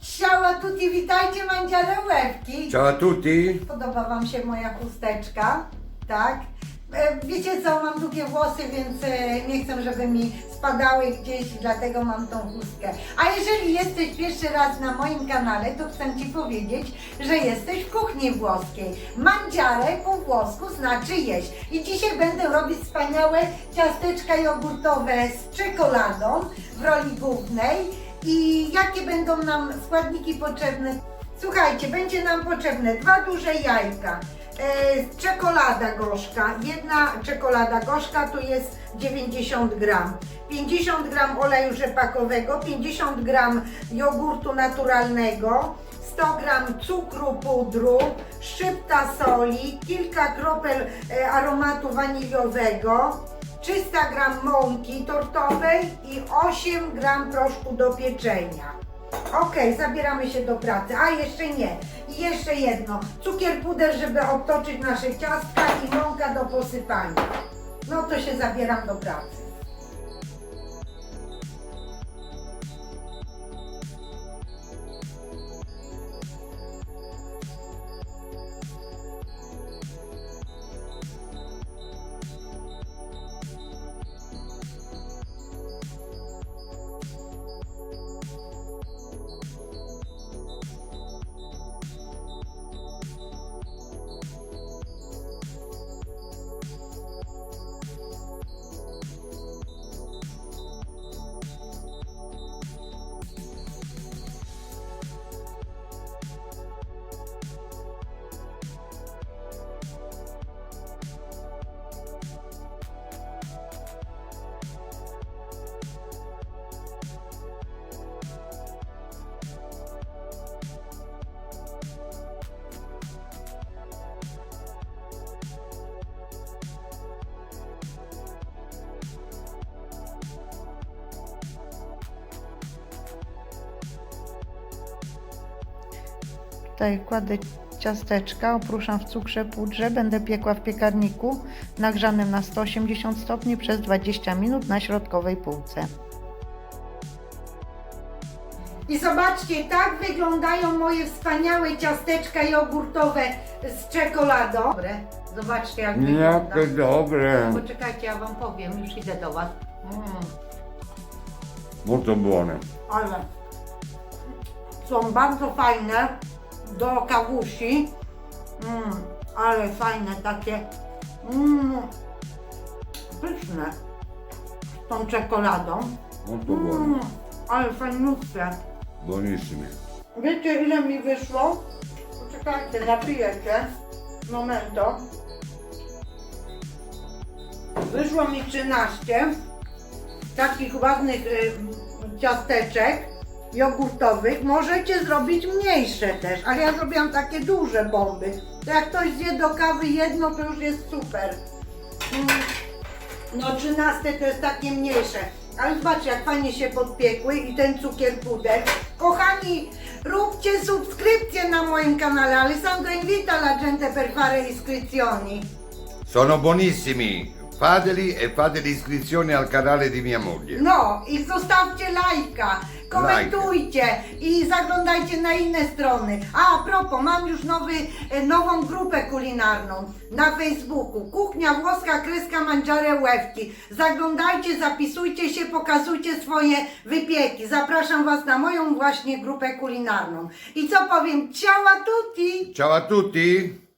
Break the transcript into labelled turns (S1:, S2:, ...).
S1: Ciała tutti, witajcie mandziare łebki.
S2: Ciao a tutti.
S1: Podoba wam się moja chusteczka, tak? E, Wiecie co, mam długie włosy, więc e, nie chcę, żeby mi spadały gdzieś, dlatego mam tą chustkę. A jeżeli jesteś pierwszy raz na moim kanale, to chcę Ci powiedzieć, że jesteś w kuchni włoskiej. Mangiare po włosku znaczy jeść. I dzisiaj będę robić wspaniałe ciasteczka jogurtowe z czekoladą w roli głównej. I jakie będą nam składniki potrzebne? Słuchajcie, będzie nam potrzebne dwa duże jajka, e, czekolada gorzka, jedna czekolada gorzka to jest 90 gram, 50 gram oleju rzepakowego, 50 gram jogurtu naturalnego, 100 gram cukru pudru, szczypta soli, kilka kropel e, aromatu waniliowego, 300 gram mąki tortowej i 8 gram proszku do pieczenia. Okej, zabieramy się do pracy. A jeszcze nie. I jeszcze jedno. Cukier puder, żeby obtoczyć nasze ciastka i mąka do posypania. No to się zabieram do pracy. Tutaj kładę ciasteczka, opruszam w cukrze pudrze, będę piekła w piekarniku nagrzanym na 180 stopni przez 20 minut na środkowej półce. I zobaczcie, tak wyglądają moje wspaniałe ciasteczka jogurtowe z czekoladą. Dobre, zobaczcie jak wygląda.
S2: Jakie dobre.
S1: Poczekajcie, ja wam powiem, już idę do was. Mm,
S2: Molto buone.
S1: ale są bardzo fajne do kawusi. Mm, ale fajne takie. Mm, pyszne. Z tą czekoladą.
S2: Buone.
S1: Mm, ale fajnutne.
S2: Buonissime.
S1: Wiecie ile mi wyszło? Poczekajcie, napiję się. Momento. Wyszło mi 13 takich ładnych y, ciasteczek jogurtowych. Możecie zrobić mniejsze też, ale ja zrobiłam takie duże bomby. To jak ktoś zje do kawy jedno, to już jest super. Mm. No 13 to jest takie mniejsze. Ale zobaczcie, jak fajnie się podpiekły i ten cukier puder. Kochani, róbcie subskrypcję na moim kanale. Alessandro invita la gente per fare iscrizioni.
S2: Sono buonissimi. Fateli e fate l'iscrizione al canale di mia moglie.
S1: No i zostawcie lajka, komentujcie i zaglądajcie na inne strony. A, a propos, mam już nowy, e, nową grupę kulinarną na Facebooku. Kuchnia włoska kreska mangiare łewki. Zaglądajcie, zapisujcie się, pokazujcie swoje wypieki. Zapraszam Was na moją właśnie grupę kulinarną. I co powiem? Ciała tutti!
S2: Ciao a tutti.